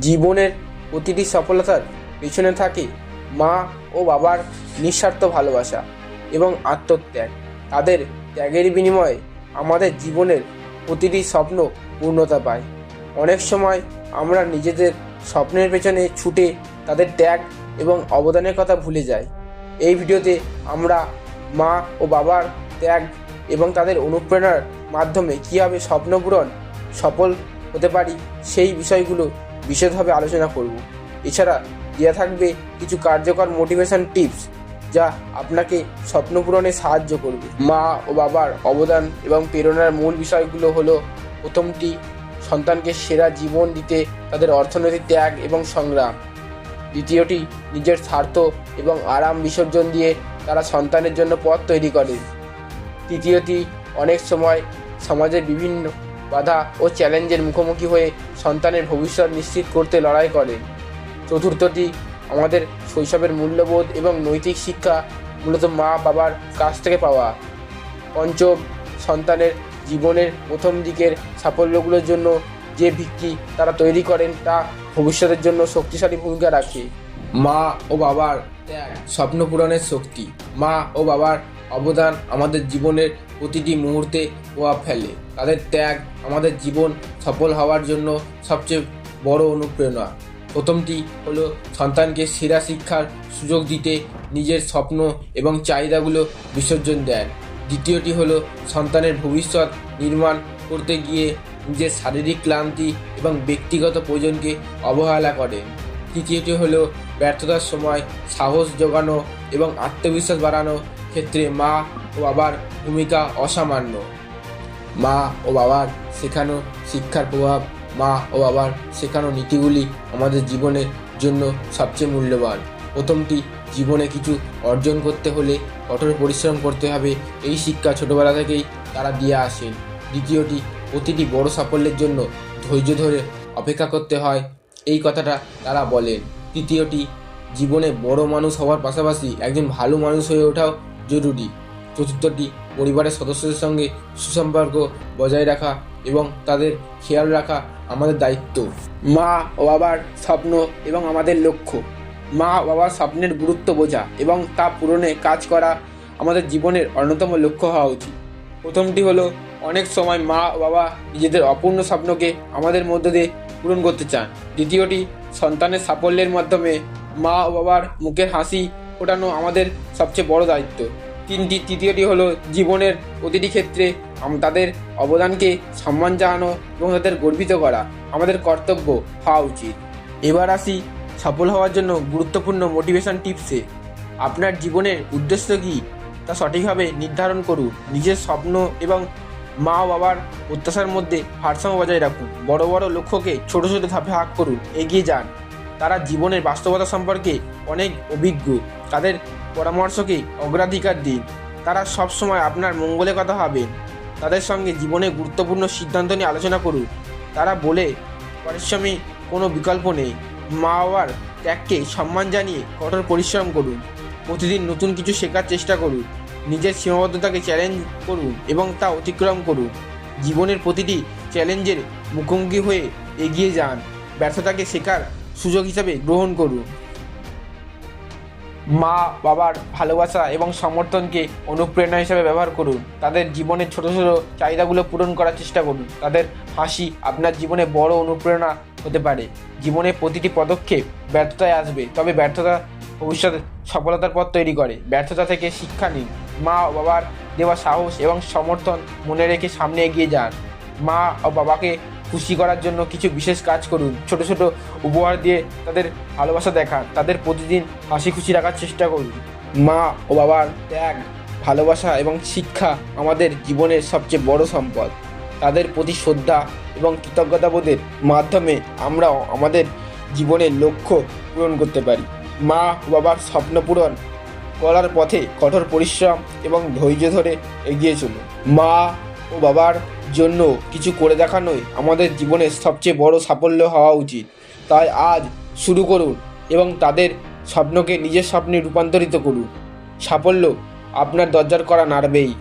জীবনের প্রতিটি সফলতার পেছনে থাকে মা ও বাবার নিঃস্বার্থ ভালোবাসা এবং আত্মত্যাগ। তাদের ত্যাগের বিনিময়ে আমাদের জীবনের প্রতিটি স্বপ্ন পূর্ণতা পায়। অনেক সময় আমরা নিজেদের স্বপ্নের পেছনে ছুটে তাদের ত্যাগ এবং অবদানের কথা ভুলে যাই। এই ভিডিওতে আমরা মা ও বাবার ত্যাগ এবং তাদের অনুপ্রেরণার মাধ্যমে কীভাবে স্বপ্নপূরণ সফল হতে পারি সেই বিষয়গুলো বিশদভাবে আলোচনা করব। এছাড়া দেওয়া থাকবে কিছু কার্যকর মোটিভেশন টিপস যা আপনাকে স্বপ্ন পূরণে সাহায্য করবে। মা ও বাবার অবদান এবং প্রেরণার মূল বিষয়গুলো হলো, প্রথমটি, সন্তানকে সেরা জীবন দিতে তাদের অর্থনৈতিক ত্যাগ এবং সংগ্রাম। দ্বিতীয়টি, নিজের স্বার্থ এবং আরাম বিসর্জন দিয়ে তারা সন্তানের জন্য পথ তৈরি করে। তৃতীয়টি, অনেক সময় সমাজের বিভিন্ন বাধা ও চ্যালেঞ্জের মুখোমুখি হয়ে সন্তানের ভবিষ্যৎ নিশ্চিত করতে লড়াই করে চতুর্থটি আমাদের শৈশবের মূল্যবোধ এবং নৈতিক শিক্ষা মূলত মা বাবার কাছ থেকে পাওয়া। পঞ্চম, সন্তানের জীবনের প্রথম দিকের সাফল্যগুলোর জন্য যে ভিত্তি তারা তৈরি করেন তা ভবিষ্যতের জন্য শক্তিশালী ভূমিকা রাখে। মা ও বাবার ত্যাগ স্বপ্ন পূরণের শক্তি। মা ও বাবার অবদান আমাদের জীবনের প্রতিটি মুহূর্তে প্রভাব ফেলে। তাদের ত্যাগ আমাদের জীবন সফল হওয়ার জন্য সবচেয়ে বড় অনুপ্রেরণা। প্রথমটি হলো সন্তানকে সেরা শিক্ষার সুযোগ দিতে নিজের স্বপ্ন এবং চাহিদাগুলো বিসর্জন দেন। দ্বিতীয়টি হলো সন্তানের ভবিষ্যৎ নির্মাণ করতে গিয়ে নিজের শারীরিক ক্লান্তি এবং ব্যক্তিগত প্রয়োজনকে অবহেলা করে তৃতীয়টি হলো ব্যর্থতার সময় সাহস জোগানো এবং আত্মবিশ্বাস বাড়ানো ক্ষেত্রে মা ও বাবার ভূমিকা অসামান্য। মা ও বাবার শেখানো শিক্ষার প্রভাব, মা ও বাবার শেখানো নীতিগুলি আমাদের জীবনের জন্য সবচেয়ে মূল্যবান। প্রথমটি, জীবনে কিছু অর্জন করতে হলে কঠোর পরিশ্রম করতে হবে, এই শিক্ষা ছোটবেলা থেকেই তারা দিয়ে আসেন। দ্বিতীয়টি, প্রতিটি বড় সাফল্যের জন্য ধৈর্য ধরে অপেক্ষা করতে হয়, এই কথাটা তারা বলেন। তৃতীয়টি, জীবনে বড় মানুষ হওয়ার পাশাপাশি একজন ভালো মানুষ হয়ে ওঠাও জরুরি। চতুর্থটি পরিবারের সদস্যদের সঙ্গে সুসম্পর্ক বজায় রাখা এবং তাদের খেয়াল রাখা আমাদের দায়িত্ব। মা ও বাবার স্বপ্ন এবং আমাদের লক্ষ্য। মা বাবার স্বপ্নের গুরুত্ব বোঝা এবং তা পূরণে কাজ করা আমাদের জীবনের অন্যতম লক্ষ্য হওয়া উচিত। প্রথমটি হলো, অনেক সময় মা বাবা নিজেদের অপূর্ণ স্বপ্নকে আমাদের মধ্য দিয়ে পূরণ করতে চান। দ্বিতীয়টি, সন্তানের সাফল্যের মাধ্যমে মা ও বাবার মুখের হাসি ফোটানো আমাদের সবচেয়ে বড় দায়িত্ব। তিনটি, তৃতীয়টি হলো জীবনের প্রতিটি ক্ষেত্রে তাদের অবদানকে সম্মান জানানো এবং তাদের গর্বিত করা। আমাদের কর্তব্য হওয়া উচিত। এবার আসি সফল হওয়ার জন্য গুরুত্বপূর্ণ মোটিভেশন টিপসে আপনার জীবনের উদ্দেশ্য কী? তা সঠিকভাবে নির্ধারণ করুন। নিজের স্বপ্ন এবং মা বাবার প্রত্যাশার মধ্যে ভারসাম্য বজায় রাখুন। বড় বড় লক্ষ্যকে ছোট ছোট ধাপে ভাগ করুন। এগিয়ে যান। তারা জীবনের বাস্তবতা সম্পর্কে অনেক অভিজ্ঞ। তাদের পরামর্শকে অগ্রাধিকার দিন। তারা সবসময় আপনার মঙ্গলের কথা ভাবেন। তাদের সঙ্গে জীবনে গুরুত্বপূর্ণ সিদ্ধান্ত নিয়ে আলোচনা করুন। তারা বলে পরিশ্রমী কোনো বিকল্প নেই। মা বাবার ত্যাগকে সম্মান জানিয়ে কঠোর পরিশ্রম করুন। প্রতিদিন নতুন কিছু শেখার চেষ্টা করুন। নিজের সীমাবদ্ধতাকে চ্যালেঞ্জ করুন এবং তা অতিক্রম করুন। জীবনের প্রতিটি চ্যালেঞ্জের মুখোমুখি হয়ে এগিয়ে যান। ব্যর্থতাকে শেখার সুযোগ হিসাবে গ্রহণ করুন। মা বাবার ভালোবাসা এবং সমর্থনকে অনুপ্রেরণা হিসেবে ব্যবহার করুন। তাদের জীবনের ছোট ছোট চাহিদাগুলো পূরণ করার চেষ্টা করুন। তাদের হাসি আপনার জীবনে বড় অনুপ্রেরণা হতে পারে। জীবনে প্রতিটি পদক্ষেপ ব্যর্থতায় আসবে, তবে ব্যর্থতা ভবিষ্যতে সফলতার পথ তৈরি করে। ব্যর্থতা থেকে শিক্ষা নিন। মা বাবার দেওয়া সাহস এবং সমর্থন মনে রেখে সামনে এগিয়ে যান। মা ও বাবাকে খুশি করার জন্য কিছু বিশেষ কাজ করুন। ছোট ছোট উপহার দিয়ে তাদের ভালোবাসা দেখান তাদের প্রতিদিন হাসি খুশি রাখার চেষ্টা করুন। মা ও বাবার ত্যাগ, ভালোবাসা এবং শিক্ষা আমাদের জীবনের সবচেয়ে বড় সম্পদ। তাদের প্রতি শ্রদ্ধা এবং কৃতজ্ঞতাবোধের মাধ্যমে আমরা আমাদের জীবনের লক্ষ্য পূরণ করতে পারি। মা বাবার স্বপ্ন পূরণ করার পথে কঠোর পরিশ্রম এবং ধৈর্য ধরে এগিয়ে চলুন। মা ও বাবার জন্য কিছু করে দেখানোই আমাদের জীবনের সবচেয়ে বড় সাফল্য হওয়া উচিত। তাই আজ শুরু করুন এবং তাদের স্বপ্নকে নিজের স্বপ্নে রূপান্তরিত করুন। সাফল্য আপনার দরজার করা নাড়বেই।